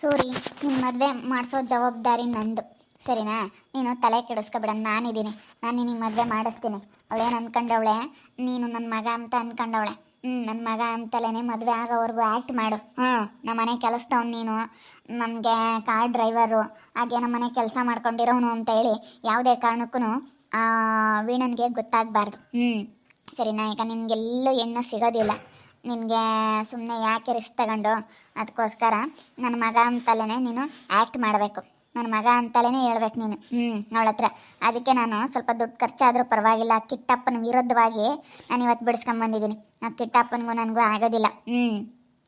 ಸೂರಿ ನಿನ್ನ ಮದುವೆ ಮಾಡಿಸೋ ಜವಾಬ್ದಾರಿ ನಂದು. ಸರಿನಾ? ನೀನು ತಲೆ ಕೆಡಿಸ್ಕೊಬೇಡ, ನಾನಿದ್ದೀನಿ. ನಾನು ನಿನಗೆ ಮದುವೆ ಮಾಡಿಸ್ತೀನಿ. ಅವಳೇನು ಅಂದ್ಕೊಂಡವಳೆ ನೀನು ನನ್ನ ಮಗ ಅಂತ ಅಂದ್ಕೊಂಡವಳೆ ಹ್ಞೂ ನನ್ನ ಮಗ ಅಂತಲೇ ಮದುವೆ ಆಗೋವರೆಗೂ ಆ್ಯಕ್ಟ್ ಮಾಡು. ಹ್ಞೂ ನಮ್ಮ ಮನೆ ಕೆಲಸದವ್ನು ನೀನು. ನನಗೆ ಕಾರ್ ಡ್ರೈವರು, ಹಾಗೆ ನಮ್ಮ ಮನೆ ಕೆಲಸ ಮಾಡ್ಕೊಂಡಿರೋನು ಅಂತ ಹೇಳಿ ಯಾವುದೇ ಕಾರಣಕ್ಕೂ ವೀಣನಿಗೆ ಗೊತ್ತಾಗಬಾರ್ದು. ಹ್ಞೂ ಸರಿನಾ? ಈಗ ನಿನಗೆಲ್ಲೂ ಹೆಣ್ಣು ಸಿಗೋದಿಲ್ಲ. ನಿನಗೆ ಸುಮ್ಮನೆ ಯಾಕೆ ರಿಸ್ಕ್ ತಗೊಂಡು? ಅದಕ್ಕೋಸ್ಕರ ನನ್ನ ಮಗ ಅಂತಲೇ ನೀನು ಆ್ಯಕ್ಟ್ ಮಾಡಬೇಕು. ನನ್ನ ಮಗ ಅಂತಲೇ ಹೇಳ್ಬೇಕು ನೀನು. ಹ್ಞೂ ಅವಳ ಹತ್ರ ಅದಕ್ಕೆ ನಾನು ಸ್ವಲ್ಪ ದುಡ್ಡು ಖರ್ಚಾದರೂ ಪರವಾಗಿಲ್ಲ. ಕಿಟ್ಟಪ್ಪನ ವಿರುದ್ಧವಾಗಿ ನಾನು ಇವತ್ತು ಬಿಡಿಸ್ಕೊಂಬಂದಿದ್ದೀನಿ ಆ ಕಿಟ್ಟಪ್ಪನಿಗೂ ನನಗೂ ಆಗೋದಿಲ್ಲ. ಹ್ಞೂ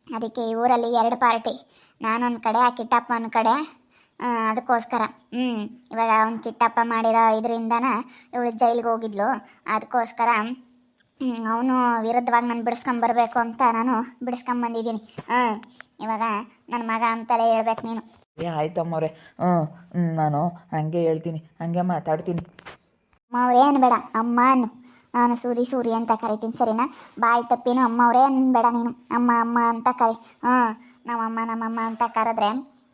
ಅದಕ್ಕೆ ಈ ಊರಲ್ಲಿ ಎರಡು ಪಾರ್ಟಿ ನಾನೊಂದು ಕಡೆ, ಆ ಕಿಟ್ಟಪ್ಪ ಒಂದು ಕಡೆ ಅದಕ್ಕೋಸ್ಕರ ಹ್ಞೂ ಇವಾಗ ಅವ್ನು ಕಿಟ್ಟಪ್ಪ ಮಾಡಿರೋ ಇದರಿಂದನ ಇವಳು ಜೈಲಿಗೆ ಹೋಗಿದ್ಲು. ಅದಕ್ಕೋಸ್ಕರ ಅವನು ವಿರುದ್ಧವಾಗಿ ನಾನು ಬಿಡಿಸ್ಕೊಂಬರ್ಬೇಕು ಅಂತ ನಾನು ಬಿಡಿಸ್ಕೊಂಬಂದಿದ್ದೀನಿ ಹಾಂ ಇವಾಗ ನನ್ನ ಮಗ ಅಂತಲೇ ಹೇಳ್ಬೇಕು ನೀನು. ಏ ಆಯ್ತಮ್ಮವ್ರೆ. ಹ್ಞೂ ನಾನು ಹಂಗೆ ಹೇಳ್ತೀನಿ ಹಂಗೆ ಮಾತಾಡ್ತೀನಿ. ಅಮ್ಮವ್ರೇ ಅನ್ಬೇಡ ಅಮ್ಮ ಅನ್ನು ನಾನು ಸೂರಿ ಸೂರಿ ಅಂತ ಕರಿತೀನಿ ಸರಿನಾ? ಬಾಯಿ ತಪ್ಪಿನೂ ಅಮ್ಮ ಅವರೇ ಅನ್ಬೇಡ ನೀನು. ಅಮ್ಮ ಅಮ್ಮ ಅಂತ ಕರಿ. ಹ್ಞೂ ನಮ್ಮಮ್ಮ ನಮ್ಮಮ್ಮ ಅಂತ ಕರೆದ್ರೆ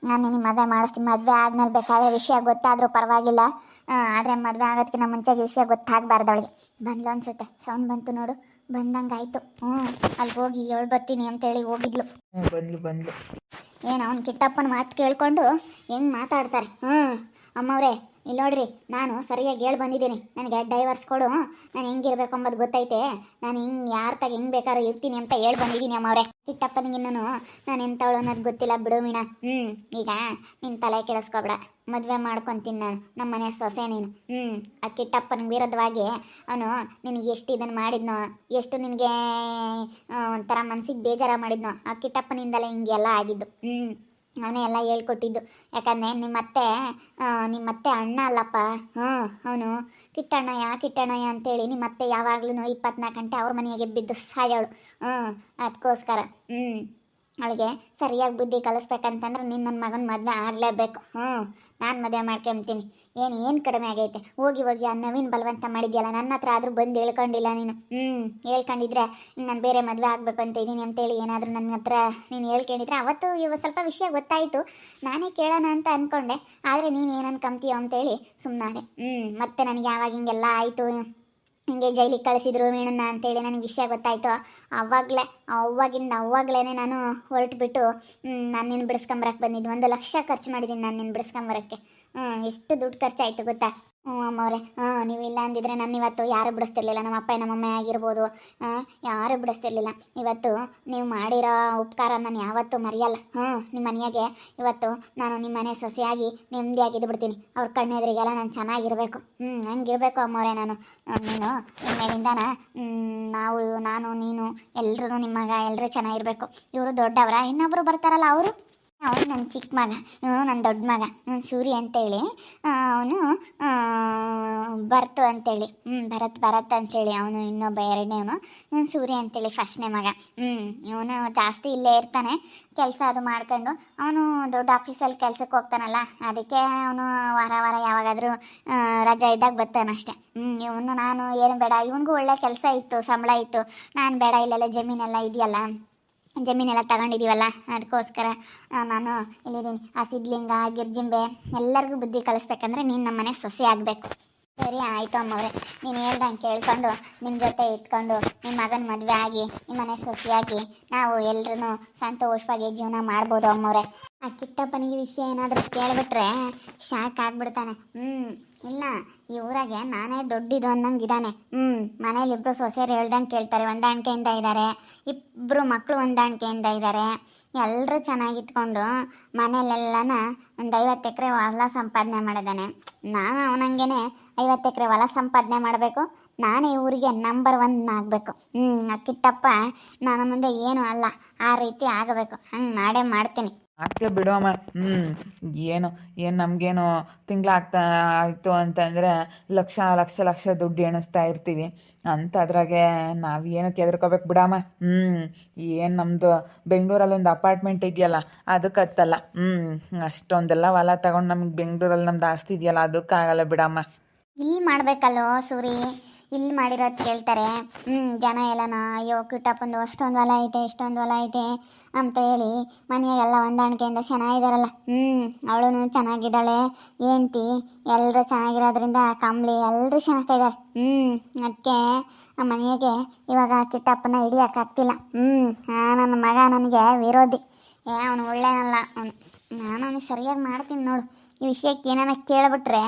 ನಾನು ನಿನಗೆ ಮದುವೆ ಮಾಡಿಸ್ತೀನಿ. ಮದುವೆ ಆದಮೇಲೆ ಬೇಕಾದ್ರೆ ವಿಷಯ ಗೊತ್ತಾದರೂ ಪರವಾಗಿಲ್ಲ. ಆದರೆ ಮದುವೆ ಆಗೋದಕ್ಕಿಂತ ಮುಂಚೆಗೆ ವಿಷಯ ಗೊತ್ತಾಗಬಾರ್ದು ಅವಳಿಗೆ. ಬಂದ್ಲು ಅನ್ಸುತ್ತೆ. ಸೌಂಡ್ ಬಂತು ನೋಡು. ಬಂದಂಗೆ ಆಯಿತು ಹ್ಞೂ ಅಲ್ಲಿ ಹೋಗಿ ಏಳು ಬರ್ತೀನಿ ಅಂತೇಳಿ ಹೋಗಿದ್ಲು. ಬಂದ್ಲು ಬಂದ್ಲು. ಏನು ಅವ್ನು ಕಿಟ್ಟಪ್ಪನ ಮಾತು ಕೇಳಿಕೊಂಡು ಹೆಂಗೆ ಮಾತಾಡ್ತಾರೆ. ಹ್ಞೂ ಅಮ್ಮವ್ರೆ ಇಲ್ಲಿ ನೋಡ್ರಿ, ನಾನು ಸರಿಯಾಗಿ ಹೇಳಿ ಬಂದಿದ್ದೀನಿ. ನನಗೆ ಡೈವರ್ಸ್ ಕೊಡು. ನಾನು ಹೆಂಗಿರ್ಬೇಕು ಅಂಬೋದು ಗೊತ್ತೈತೆ. ನಾನು ಹಿಂಗೆ ಯಾರ ತಗ ಹೆಂಗೆ ಬೇಕಾದ್ರೂ ಇರ್ತೀನಿ ಅಂತ ಹೇಳಿ ಬಂದಿದ್ದೀನಿ ಅಮ್ಮವ್ರೆ. ಕಿಟ್ಟಪ್ಪನಿಗಿನ್ನೂ ನಾನು ಎಂಥವಳು ಅನ್ನೋದು ಗೊತ್ತಿಲ್ಲ ಬಿಡು ಮೀಣ ಹ್ಞೂ ಈಗ ನಿನ್ನ ತಲೆ ಕೆಡಿಸ್ಕೊಬೇಡ. ಮದುವೆ ಮಾಡ್ಕೊತೀನಿ ನಾನು. ನಮ್ಮ ಮನೆ ಸೊಸೆ ನೀನು. ಹ್ಞೂ ಆ ಕಿಟ್ಟಪ್ಪನಿಗೆ ವಿರುದ್ಧವಾಗಿ ಅವನು ನಿನಗೆ ಎಷ್ಟು ಇದನ್ನು ಮಾಡಿದ್ನೋ, ಎಷ್ಟು ನಿನಗೆ ಒಂಥರ ಮನಸ್ಸಿಗೆ ಬೇಜಾರ ಮಾಡಿದ್ನೋ, ಆ ಕಿಟ್ಟಪ್ಪನಿಂದಲೇ ಹಿಂಗೆಲ್ಲ ಆಗಿದ್ದು. ಹ್ಞೂ ಅವನೇ ಎಲ್ಲ ಹೇಳ್ಕೊಟ್ಟಿದ್ದು. ಯಾಕಂದರೆ ನಿಮ್ಮತ್ತೆ ನಿಮ್ಮತ್ತೆ ಅಣ್ಣ ಅಲ್ಲಪ್ಪ. ಹ್ಞೂ ಅವನು. ಕಿಟ್ಟಣ್ಣಯ್ಯ ಕಿಟ್ಟಣ್ಣಯ್ಯ ಅಂತೇಳಿ ನಿಮ್ಮತ್ತೆ ಯಾವಾಗ್ಲೂ ಇಪ್ಪತ್ನಾಲ್ಕು ಗಂಟೆ ಅವ್ರ ಮನೆಗೆ ಬಿದ್ದು ಸಾಯೋಳು. ಹ್ಞೂ ಅದಕ್ಕೋಸ್ಕರ ಹ್ಞೂ ಅವಳಿಗೆ, ಸರಿಯಾಗಿ ಬುದ್ಧಿ ಕಲಿಸ್ಬೇಕಂತಂದ್ರೆ ನೀನು ನನ್ನ ಮಗನ ಮದುವೆ ಆಗಲೇಬೇಕು. ಹ್ಞೂ ನಾನು ಮದುವೆ ಮಾಡ್ಕೊಂತೀನಿ. ಏನು ಏನು ಕಡಿಮೆ ಆಗೈತೆ? ಹೋಗಿ ಹೋಗಿ ಆ ನವೀನ್ ಬಲವಂತ ಮಾಡಿದ್ಯಲ್ಲ ನನ್ನ ಹತ್ರ ಆದರೂ ಬಂದು ಹೇಳ್ಕೊಂಡಿಲ್ಲ ನೀನು. ಹ್ಞೂ ಹೇಳ್ಕೊಂಡಿದ್ರೆ ನಾನು ಬೇರೆ ಮದುವೆ ಆಗಬೇಕು ಅಂತ ಇದ್ದೀನಿ ಅಂತೇಳಿ ಏನಾದರೂ ನನ್ನ ಹತ್ರ ನೀನು ಹೇಳ್ಕೊಂಡಿದ್ರೆ ಅವತ್ತು ಇವ ಸ್ವಲ್ಪ ವಿಷಯ ಗೊತ್ತಾಯಿತು. ನಾನೇ ಕೇಳೋಣ ಅಂತ ಅಂದ್ಕೊಂಡೆ ಆದರೆ ನೀನು ಏನು ಅನ್ಕೊಂತೀಯೋ ಅಂತೇಳಿ ಸುಮ್ಮನಾದೆ ಹ್ಞೂ ಮತ್ತೆ ನನಗೆ ಯಾವಾಗ ಹಿಂಗೆಲ್ಲ ಆಯಿತು? ಹಿಂಗೆ ಜೈಲಿಗೆ ಕಳಿಸಿದ್ರು ವೀಣನ್ನ ಅಂತೇಳಿ ನನಗೆ ವಿಷಯ ಗೊತ್ತಾಯಿತು. ಅವಾಗಲೇ, ಅವಾಗಿಂದ ಅವಾಗಲೇ ನಾನು ಹೊರಟುಬಿಟ್ಟು ನಾನು ನಿನ್ನ ಬಿಡಿಸ್ಕೊಂಬರಕ್ಕೆ ಬಂದಿದ್ದು. ಒಂದು ಲಕ್ಷ ಖರ್ಚು ಮಾಡಿದ್ದೀನಿ ನಾನು ನಿನ್ನ ಬಿಡಿಸ್ಕೊಂಬರಕ್ಕೆ. ಹ್ಞೂ ಎಷ್ಟು ದುಡ್ಡು ಖರ್ಚಾಯಿತು ಗೊತ್ತಾ? ಹ್ಞೂ ಅಮ್ಮವ್ರೆ ಹಾಂ ನೀವು ಇಲ್ಲ ಅಂದಿದ್ರೆ ನಾನು ಇವತ್ತು ಯಾರು ಬಿಡಿಸ್ತಿರ್ಲಿಲ್ಲ. ನಮ್ಮ ಅಪ್ಪ ನಮ್ಮಮ್ಮ ಆಗಿರ್ಬೋದು. ಆ, ಯಾರು ಬಿಡಿಸ್ತಿರ್ಲಿಲ್ಲ. ಇವತ್ತು ನೀವು ಮಾಡಿರೋ ಉಪಕಾರ ನಾನು ಯಾವತ್ತೂ ಮರೆಯಲ್ಲ. ಹ್ಞೂ ನಿಮ್ಮ ಮನೆಯಾಗೆ ಇವತ್ತು ನಾನು ನಿಮ್ಮ ಮನೆ ಸೊಸೆಯಾಗಿ ನೆಮ್ಮದಿಯಾಗಿದ್ದು ಬಿಡ್ತೀನಿ. ಅವ್ರ ಕಣ್ಣೆದ್ರಿಗೆಲ್ಲ ನಾನು ಚೆನ್ನಾಗಿರಬೇಕು. ಹ್ಞೂ ಹಂಗಿರಬೇಕು ಅಮ್ಮವ್ರೆ ನಾನು. ನೀನು ಇನ್ಮೇಲಿಂದಾನ ನಾವು ನಾನು ನೀನು ಎಲ್ಲರೂ ನಿಮ್ಮ ಮಗ ಎಲ್ಲರೂ ಚೆನ್ನಾಗಿರಬೇಕು. ಇವರು ದೊಡ್ಡವರ. ಇನ್ನೊಬ್ಬರು ಬರ್ತಾರಲ್ಲ ಅವರು? ಅವನು ನನ್ನ ಚಿಕ್ಕ ಮಗ, ಇವನು ನನ್ನ ದೊಡ್ಡ ಮಗ ಸೂರಿ ಅಂತೇಳಿ ಅವನು ಭರತ್ ಅಂತೇಳಿ ಹ್ಞೂ ಭರತ್ ಭರತ್ ಅಂತೇಳಿ, ಅವನು ಇನ್ನೊಬ್ಬ ಎರಡನೇವನು ಇವನು ಸೂರ್ಯ ಅಂತೇಳಿ ಫಸ್ಟ್ನೇ ಮಗ ಹ್ಞೂ ಇವನು ಜಾಸ್ತಿ ಇಲ್ಲೇ ಇರ್ತಾನೆ, ಕೆಲಸ ಅದು ಮಾಡ್ಕೊಂಡು, ಅವನು ದೊಡ್ಡ ಆಫೀಸಲ್ಲಿ ಕೆಲಸಕ್ಕೆ ಹೋಗ್ತಾನಲ್ಲ, ಅದಕ್ಕೆ ಅವನು ವಾರ ವಾರ ಯಾವಾಗಾದರೂ ರಜಾ ಇದ್ದಾಗ ಬರ್ತಾನಷ್ಟೆ ಹ್ಞೂ ಇವನು ನಾನು ಏನು ಬೇಡ, ಇವನಿಗೂ ಒಳ್ಳೆ ಕೆಲಸ ಇತ್ತು, ಸಂಬಳ ಇತ್ತು, ನಾನು ಬೇಡ, ಇಲ್ಲೆಲ್ಲ ಜಮೀನೆಲ್ಲ ಇದೆಯಲ್ಲ ಜಮೀನೆಲ್ಲ ತಗೊಂಡಿದ್ದೀವಲ್ಲ ಅದಕ್ಕೋಸ್ಕರ ನಾನು ಇಲ್ಲಿದ್ದೀನಿ. ಆ ಸಿದ್ಲಿಂಗ, ಗಿರ್ಜಿಂಬೆ, ಎಲ್ಲರಿಗೂ ಬುದ್ಧಿ ಕಲಿಸ್ಬೇಕಂದ್ರೆ ನೀನು ನಮ್ಮ ಮನೆ ಸೊಸೆ ಆಗಬೇಕು. ಸರಿ, ಆಯಿತು ಅಮ್ಮವ್ರೆ. ನೀನು ಹೇಳ್ದಂಗೆ ಕೇಳ್ಕೊಂಡು ನಿಮ್ಮ ಜೊತೆ ಇದ್ಕೊಂಡು ನಿಮ್ಮ ಮಗನ ಮದುವೆ ಆಗಿ ನಿಮ್ಮ ಮನೆ ಸೊಸೆಯಾಗಿ ನಾವು ಎಲ್ಲರೂ ಸಂತೋಷವಾಗಿ ಜೀವನ ಮಾಡ್ಬೋದು ಅಮ್ಮವ್ರೆ. ಆ, ಕಿಟ್ಟಪ್ಪನಿಗೆ ವಿಷಯ ಏನಾದರೂ ಕೇಳಿಬಿಟ್ರೆ ಶಾಕ್ ಆಗ್ಬಿಡ್ತಾನೆ. ಹ್ಞೂ ಇಲ್ಲ, ಈ ಊರಾಗೆ ನಾನೇ ದೊಡ್ಡಿದು ಅನ್ನಂಗೆ ಇದ್ದಾನೆ ಹ್ಞೂ ಮನೇಲಿ ಇಬ್ಬರು ಸೊಸೆಯರು ಹೇಳ್ದಂಗೆ ಕೇಳ್ತಾರೆ, ಹೊಂದಾಣಿಕೆಯಿಂದ ಇದ್ದಾರೆ ಇಬ್ಬರು ಮಕ್ಕಳು ಹೊಂದಾಣಿಕೆಯಿಂದ ಇದ್ದಾರೆ ಎಲ್ಲರೂ ಚೆನ್ನಾಗಿತ್ಕೊಂಡು ಮನೇಲೆಲ್ಲನ ಒಂದು ಐವತ್ತು ಎಕರೆ ಹೊಲ ಸಂಪಾದನೆ ಮಾಡಿದ್ದಾನೆ. ನಾನು ಅವನಂಗೆನೆ ಐವತ್ತು ಎಕರೆ ಹೊಲ ಸಂಪಾದನೆ ಮಾಡಬೇಕು. ನಾನೇ ಊರಿಗೆ ನಂಬರ್ ಒನ್ ಆಗಬೇಕು. ಹ್ಞೂ ಅಕ್ಕಿಟ್ಟಪ್ಪ ನಾನು ಮುಂದೆ ಏನು ಅಲ್ಲ. ಆ ರೀತಿ ಆಗಬೇಕು. ಹಂಗೆ ಮಾಡೇ ಮಾಡ್ತೀನಿ. ಆಗ್ತೇ ಬಿಡೋಮ್ಮ ಹ್ಞೂ ಏನು ಏನು ನಮಗೇನು ತಿಂಗಳಾಗ್ತಾ ಆಯಿತು ಅಂತಂದರೆ ಲಕ್ಷ ಲಕ್ಷ ಲಕ್ಷ ದುಡ್ಡು ಎಣಿಸ್ತಾ ಇರ್ತೀವಿ. ಅಂಥದ್ರಾಗೆ ನಾವು ಏನಕ್ಕೆ ಎದ್ರಕೋಬೇಕು ಬಿಡಮ್ಮ ಹ್ಞೂ ಏನು ನಮ್ಮದು ಬೆಂಗಳೂರಲ್ಲಿ ಒಂದು ಅಪಾರ್ಟ್ಮೆಂಟ್ ಇದೆಯಲ್ಲ ಅದಕ್ಕೆ ಹತ್ತಲ್ಲ. ಹ್ಞೂ ಅಷ್ಟೊಂದೆಲ್ಲ ಹೊಲ ತಗೊಂಡು ನಮಗೆ ಬೆಂಗಳೂರಲ್ಲಿ ನಮ್ದು ಆಸ್ತಿ ಇದೆಯಲ್ಲ, ಅದಕ್ಕಾಗಲ್ಲ ಬಿಡಮ್ಮ ಇಲ್ಲಿ ಮಾಡಬೇಕಲ್ಲೋ ಸೂರಿ? ಇಲ್ಲಿ ಮಾಡಿರೋದು ಕೇಳ್ತಾರೆ ಹ್ಞೂ ಜನ ಎಲ್ಲನ, ಅಯ್ಯೋ ಕಿಟ್ಟಪ್ಪಂದು ಅಷ್ಟೊಂದು ಹೊಲ ಐತೆ, ಇಷ್ಟೊಂದು ಹೊಲ ಐತೆ ಅಂತ ಹೇಳಿ ಮನೆಯಾಗೆಲ್ಲ ಹೊಂದಾಣಿಕೆಯಿಂದ ಚೆನ್ನಾಗಿದ್ದಾರಲ್ಲ ಹ್ಞೂ ಅವಳು ಚೆನ್ನಾಗಿದ್ದಾಳೆ ಹೆಂಡ್ತಿ ಎಲ್ಲರೂ ಚೆನ್ನಾಗಿರೋದ್ರಿಂದ ಕಂಬಳಿ ಎಲ್ಲರೂ ಚೆನ್ನಾಗಿದ್ದಾರೆ. ಹ್ಞೂ ಅದಕ್ಕೆ ಆ ಮನೆಗೆ ಇವಾಗ ಕಿಟ್ಟಪ್ಪನ ಹಿಡಿಯೋಕ್ಕಾಗ್ತಿಲ್ಲ. ಹ್ಞೂ ನನ್ನ ಮಗ ನನಗೆ ವಿರೋಧಿ. ಏ, ಅವನು ಒಳ್ಳೇನಲ್ಲ. ಅವನು ನಾನು ಅವನಿಗೆ ಸರಿಯಾಗಿ ಮಾಡ್ತೀನಿ ನೋಡು. ಈ ವಿಷಯಕ್ಕೆ ಏನಾರ ಕೇಳ್ಬಿಟ್ರೆ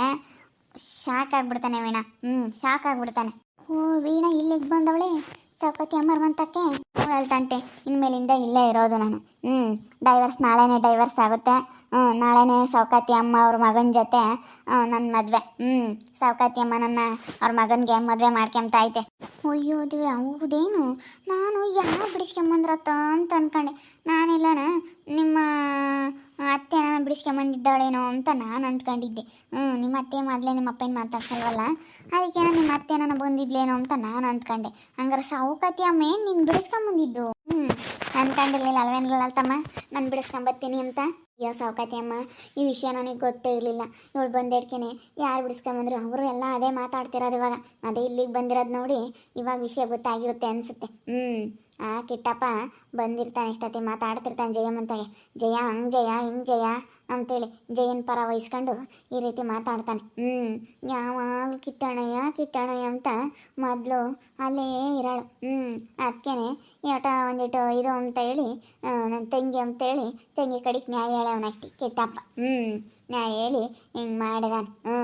ಶಾಕ್ ಆಗ್ಬಿಡ್ತಾನೆ ವೀಣಾ. ಹ್ಞೂ ಶಾಕ್ ಆಗ್ಬಿಡ್ತಾನೆ. ಓ, ವೀಣಾ, ಇಲ್ಲಿಗೆ ಬಂದವಳೆ? ಸೌಕತಿ ಅಮ್ಮರ್ ಬಂತಕ್ಕೆ ತಂಟೆ, ಇನ್ಮೇಲಿಂದ ಇಲ್ಲೇ ಇರೋದು ನಾನು. ಹ್ಞೂ ಡೈವರ್ಸ್ ನಾಳೆನೇ ಡೈವರ್ಸ್ ಆಗುತ್ತೆ. ಹ್ಞೂ ನಾಳೆನೇ ಸೌಕಾತಿ ಅಮ್ಮ ಅವ್ರ ಮಗನ ಜೊತೆ ನನ್ನ ಮದುವೆ. ಹ್ಞೂ ಸೌಕಾತಿ ಅಮ್ಮ ನನ್ನ ಅವ್ರ ಮಗನಿಗೆ ಮದುವೆ ಮಾಡ್ಕೊಂತ ಐತೆ. ಅಯ್ಯೋ, ದೇವ್ರ, ಹೌದೇನು? ನಾನು ಯಾರು ಬಿಡಿಸ್ಕೊಂಬಂದ್ರತ್ತ ಅಂತ ಅನ್ಕೊಂಡೆ. ನಾನಿಲ್ಲನ? ನಿಮ್ಮ ಅತ್ತೆ ನಾನು ಬಿಡಿಸ್ಕೊಂಬಂದಿದ್ದಾಳೇನೋ ಅಂತ ನಾನು ಅಂದ್ಕೊಂಡಿದ್ದೆ. ಹ್ಞೂ ನಿಮ್ಮ ಅತ್ತೆ ಮೊದಲೇ ನಿಮ್ಮ ಅಪ್ಪನ ಮಾತಾಡ್ಸಲ್ವಲ್ಲ? ಅದಕ್ಕೆ ನಿಮ್ಮ ಅತ್ತೆ ನಾನು ಬಂದಿದ್ಲೇನೋ ಅಂತ ನಾನು ಅಂದ್ಕೊಂಡೆ. ಹಂಗಾರೆ ಸಾವುಕತಿ ಅಮ್ಮ ಏನು ನೀನು ಬಿಡಿಸ್ಕೊಂಬಂದಿದ್ದು ಹ್ಞೂ ಅಂದ್ಕೊಂಡಿರ್ಲಿಲ್ಲ ಅಲ್ವೇನಿಲ್ಲ ತಮ್ಮ? ನಾನು ಬಿಡಿಸ್ಕೊಂಬತ್ತೀನಿ ಅಂತ. ಅಯ್ಯೋ, ಸಾವುಕತಿ ಅಮ್ಮ, ಈ ವಿಷಯ ನನಗೆ ಗೊತ್ತೇ ಇರಲಿಲ್ಲ. ಇವಳು ಬಂದೇಡ್ಕೇನೆ, ಯಾರು ಬಿಡಿಸ್ಕೊಂಬಂದ್ರು ಅವರು ಎಲ್ಲ ಅದೇ ಮಾತಾಡ್ತಿರೋದು ಇವಾಗ. ಅದೇ ಇಲ್ಲಿಗೆ ಬಂದಿರೋದು ನೋಡಿ ಇವಾಗ ವಿಷಯ ಗೊತ್ತಾಗಿರುತ್ತೆ ಅನಿಸುತ್ತೆ. ಹ್ಞೂ ಆ, ಕಿಟ್ಟಪ್ಪ ಬಂದಿರ್ತಾನೆ ಇಷ್ಟೊತ್ತಿ ಮಾತಾಡ್ತಿರ್ತಾನೆ ಜಯಮ್ಮಂತಾಗೆ ಜಯ, ಹಂಗೆ ಜಯ, ಹಿಂಗೆ ಜಯ ಅಂತೇಳಿ ಜಯನ್ ಪರ ವಹಿಸ್ಕೊಂಡು ಈ ರೀತಿ ಮಾತಾಡ್ತಾನೆ. ಹ್ಞೂ ಯಾವಾಗಲೂ ಕಿಟ್ಟಣಯ್ಯ ಕಿಟ್ಟಣಯ್ಯ ಅಂತ ಮೊದಲು ಅಲ್ಲೇ ಇರೋಳು. ಹ್ಞೂ ಅದಕ್ಕೇನೆ ಏಟ ಒಂದಿಟ್ಟು ಇದು ಅಂತ ಹೇಳಿ ನನ್ನ ತಂಗಿ ಅಂತೇಳಿ ತಂಗಿ ಕಡೆಗೆ ನ್ಯಾಯ ಹೇಳವನಷ್ಟೇ ಕಿಟ್ಟಪ್ಪ. ಹ್ಞೂ ನ್ಯಾಯ ಹೇಳಿ ಹಿಂಗೆ ಮಾಡಿದಾನೆ. ಹ್ಞೂ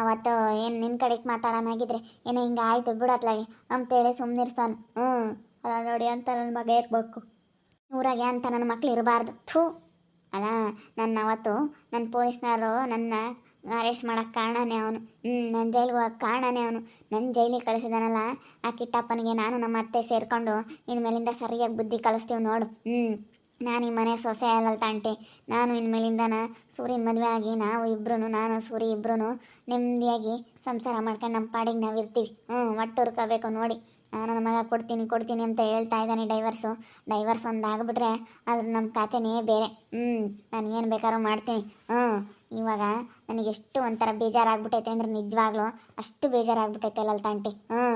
ಅವತ್ತು ಏನು ನಿನ್ನ ಕಡೆಗೆ ಮಾತಾಡೋನಾಗಿದ್ರೆ ಏನೋ ಹಿಂಗೆ ಆಯ್ತು ಬಿಡತ್ಲಾಗೆ ಅಂತೇಳಿ ಸುಮ್ಮನಿರ್ಸಾನು ಹ್ಞೂ ಅಲ್ಲ ನೋಡಿ ಅಂತ ನನ್ನ ಮಗ ಇರಬೇಕು. ಊರಾಗೆ ಅಂತ ನನ್ನ ಮಕ್ಳು ಇರಬಾರ್ದು. ಥೂ. ಅಲ್ಲ, ನನ್ನ ಅವತ್ತು ನನ್ನ ಪೊಲೀಸ್ನವರು ನನ್ನ ಅರೆಸ್ಟ್ ಮಾಡೋಕ್ಕೆ ಕಾರಣನೇ ಅವನು. ಹ್ಞೂ ನನ್ನ ಜೈಲಿಗೆ ಹೋಗಕ್ಕೆ ಕಾರಣನೇ ಅವನು. ನನ್ನ ಜೈಲಿಗೆ ಕಳಿಸಿದಾನಲ್ಲ, ಆ ಕಿಟ್ಟಪ್ಪನಿಗೆ ನಾನು ನಮ್ಮ ಅತ್ತೆ ಸೇರಿಕೊಂಡು ಇನ್ಮೇಲಿಂದ ಸರಿಯಾಗಿ ಬುದ್ಧಿ ಕಲಿಸ್ತೀವಿ ನೋಡು. ಹ್ಞೂ ನಾನು ಈ ಮನೆ ಸೊಸೆ ಅಲ್ಲಲ್ ತಾಂಟಿ. ನಾನು ಇನ್ಮೇಲಿಂದನ ಸೂರ್ಯನ ಮದುವೆ ಆಗಿ, ನಾವು ಇಬ್ರು ನಾನು ಸೂರಿ ಇಬ್ರು ನೆಮ್ಮದಿಯಾಗಿ ಸಂಸಾರ ಮಾಡ್ಕೊಂಡು ನಮ್ಮ ಪಾಡಿಗೆ ನಾವು ಇರ್ತೀವಿ ಹ್ಞೂ ಒಟ್ಟು ಹುರ್ಕೋಬೇಕು ನೋಡಿ. ನಾನು ನನ್ನ ಮಗ ಕೊಡ್ತೀನಿ ಕೊಡ್ತೀನಿ ಅಂತ ಹೇಳ್ತಾ ಇದ್ದಾನೆ ಡೈವರ್ಸು. ಡೈವರ್ಸ್ ಒಂದು ಆಗಿಬಿಟ್ರೆ ಅದ್ರ ನಮ್ಮ ಖಾತೆನೇ ಬೇರೆ. ಹ್ಞೂ ನಾನು ಏನು ಬೇಕಾದ್ರೂ ಮಾಡ್ತೀನಿ. ಹ್ಞೂ ಇವಾಗ ನನಗೆ ಎಷ್ಟು ಒಂಥರ ಬೇಜಾರಾಗ್ಬಿಟ್ಟೈತೆ ಅಂದ್ರೆ ನಿಜವಾಗ್ಲೂ ಅಷ್ಟು ಬೇಜಾರಾಗ್ಬಿಟ್ಟೈತೆ ಲಲ್ತಾಂಟಿ ಹ್ಞೂ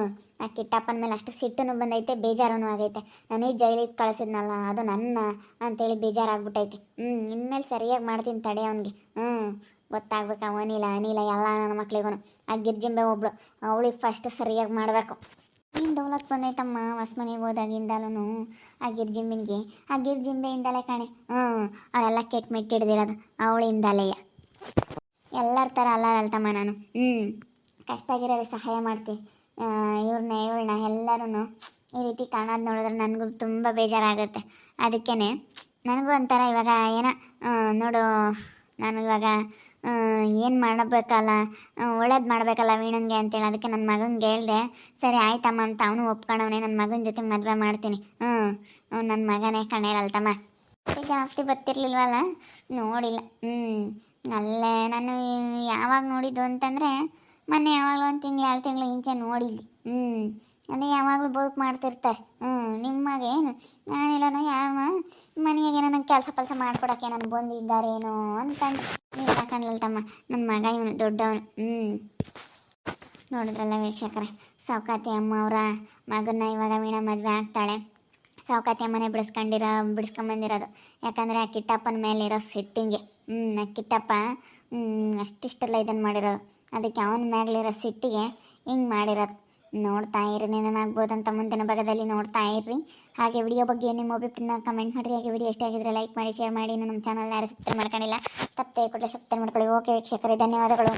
ಆ ಕಿಟ್ಟಪ್ಪನ ಮೇಲೆ ಅಷ್ಟು ಸಿಟ್ಟುನು ಬಂದೈತೆ ಬೇಜಾರೂ ಆಗೈತೆ. ನನಗೆ ಜೈಲಿಗೆ ಕಳಿಸಿದ್ನಲ್ಲ, ಅದು ನನ್ನ ಅಂತೇಳಿ ಬೇಜಾರಾಗ್ಬಿಟ್ಟೈತೆ. ಹ್ಞೂ ಇನ್ಮೇಲೆ ಸರಿಯಾಗಿ ಮಾಡ್ತೀನಿ ತಡೆ ಅವನಿಗೆ. ಹ್ಞೂ ಗೊತ್ತಾಗ್ಬೇಕು ಅವನಿಲ್ಲ ಅನಿಲ ಎಲ್ಲ ನನ್ನ ಮಕ್ಳಿಗೂ ಆ ಗಿರ್ಜಿಂಬೆ ಒಬ್ಳು, ಅವಳಿಗೆ ಫಸ್ಟ್ ಸರಿಯಾಗಿ ಮಾಡಬೇಕು. ಏನು ದೌಲತ್ ಬಂದೈತಮ್ಮ ಹೊಸ ಮನೆಗೆ ಹೋದಾಗಿಂದಲೂ ಆ ಗಿರ್ಜಿಂಬಿನಿಗೆ? ಆ ಗಿರ್ಜಿಂಬೆಯಿಂದಲೇ ಕಾಣೆ. ಹ್ಞೂ ಅವರೆಲ್ಲ ಕೆಟ್ಟ ಮೆಟ್ಟಿಡ್ದಿರೋದು ಅವಳಿಂದಲೇ. ಎಲ್ಲರ ಥರ ಅಲ್ಲ ಅಲ್ತಮ್ಮ ನಾನು. ಹ್ಞೂ ಕಷ್ಟ ಆಗಿರೋರಿಗೆ ಸಹಾಯ ಮಾಡ್ತೀನಿ ಇವ್ರನ್ನ ಇವ್ರನ್ನ ಎಲ್ಲರೂ ಈ ರೀತಿ ಕಾಣೋದು ನೋಡಿದ್ರೆ ನನಗೂ ತುಂಬ ಬೇಜಾರಾಗುತ್ತೆ. ಅದಕ್ಕೇ ನನಗೂ ಒಂಥರ ಇವಾಗ ಏನೋ ನೋಡು, ನಾನು ಇವಾಗ ಏನು ಮಾಡಬೇಕಲ್ಲ ಒಳ್ಳೇದು ಮಾಡಬೇಕಲ್ಲ ವೀಣನ್ಗೆ ಅಂತೇಳಿ ಅದಕ್ಕೆ ನನ್ನ ಮಗನಿಗೆ ಹೇಳ್ದೆ, ಸರಿ ಆಯ್ತಮ್ಮ ಅಂತ ಅವನು ಒಪ್ಕೊಂಡವನೇ ನನ್ನ ಮಗನ ಜೊತೆ ಮದುವೆ ಮಾಡ್ತೀನಿ. ಹ್ಞೂ ನನ್ನ ಮಗನೇ ಕಣೇಲಲ್ತಮ್ಮ ಜಾಸ್ತಿ ಬರ್ತಿರ್ಲಿಲ್ವಲ್ಲ? ನೋಡಿಲ್ಲ. ಹ್ಞೂ ಅಲ್ಲೇ ನಾನು ಯಾವಾಗ ನೋಡಿದ್ದು ಅಂತಂದರೆ ಮೊನ್ನೆ ಯಾವಾಗಲೂ ಒಂದು ತಿಂಗಳು, ಎರಡು ತಿಂಗಳು ಇಂಚೆ ನೋಡಿದ್ವಿ. ಹ್ಞೂ ಅದೇ ಯಾವಾಗಲೂ ಬದುಕು ಮಾಡ್ತಿರ್ತಾರೆ ಹ್ಞೂ ನಿಮ್ಮಗೇನು ನಾನಿಲ್ಲನೋ ಯಾವ ಮನೆಗೆ ನನಗೆ ಕೆಲಸ ಕೆಲಸ ಮಾಡ್ಕೊಡೋಕೆ ನಾನು ಬಂದಿದ್ದಾರೇನೋ ಅಂತಂದು ನೀವು ತಮ್ಮ. ನನ್ನ ಮಗ ಇವನು ದೊಡ್ಡವನು. ಹ್ಞೂ ನೋಡಿದ್ರಲ್ಲ ವೀಕ್ಷಕರೇ, ಸೌಕಾತಿ ಅಮ್ಮ ಅವರ ಮಗನ್ನ ಇವಾಗ ವೀಣಾ ಮದುವೆ ಆಗ್ತಾಳೆ. ಸೌಕಾತಿ ಅಮ್ಮನೆ ಬಿಡಿಸ್ಕೊಂಡಿರೋ, ಬಿಡಿಸ್ಕೊಂಬಂದಿರೋದು. ಯಾಕಂದರೆ ಆ ಕಿಟ್ಟಪ್ಪನ ಮೇಲೆ ಇರೋ ಸಿಟ್ಟಿಂಗೆ ಹ್ಞೂ ಆ ಕಿಟ್ಟಪ್ಪ ಅಷ್ಟಿಷ್ಟೆಲ್ಲ ಇದನ್ನು ಮಾಡಿರೋದು? ಅದಕ್ಕೆ ಅವನ ಮ್ಯಾಗಲಿರೋ ಸಿಟ್ಟಿಗೆ ಹಿಂಗೆ ಮಾಡಿರೋದು. ನೋಡ್ತಾ ಇರಿ ಏನಾಗ್ಬೋದಂತ ಮುಂದಿನ ಭಾಗದಲ್ಲಿ ನೋಡ್ತಾ ಇರ್ರಿ. ಹಾಗೆ ವಿಡಿಯೋ ಬಗ್ಗೆ ನಿಮ್ಮ ಒಬ್ಬಿಟ್ಟಿನ ಕಮೆಂಟ್ ಮಾಡಿರಿ. ಹಾಗೆ ವಿಡಿಯೋ ಇಷ್ಟ ಆಗಿದ್ರೆ ಲೈಕ್ ಮಾಡಿ ಶೇರ್ ಮಾಡಿ. ನಮ್ಮ ಚಾನಲ್ ಯಾರು ಸಬ್ಸ್ಕ್ರೈಬ್ ಮಾಡ್ಕೊಂಡಿಲ್ಲ, ತಪ್ಪದೆ ಕೊಟ್ಟರೆ ಸಬ್ಸ್ಕ್ರೈಬ್ ಮಾಡ್ಕೊಳ್ಳಿ. ಓಕೆ ವೀಕ್ಷಕರೇ, ಧನ್ಯವಾದಗಳು.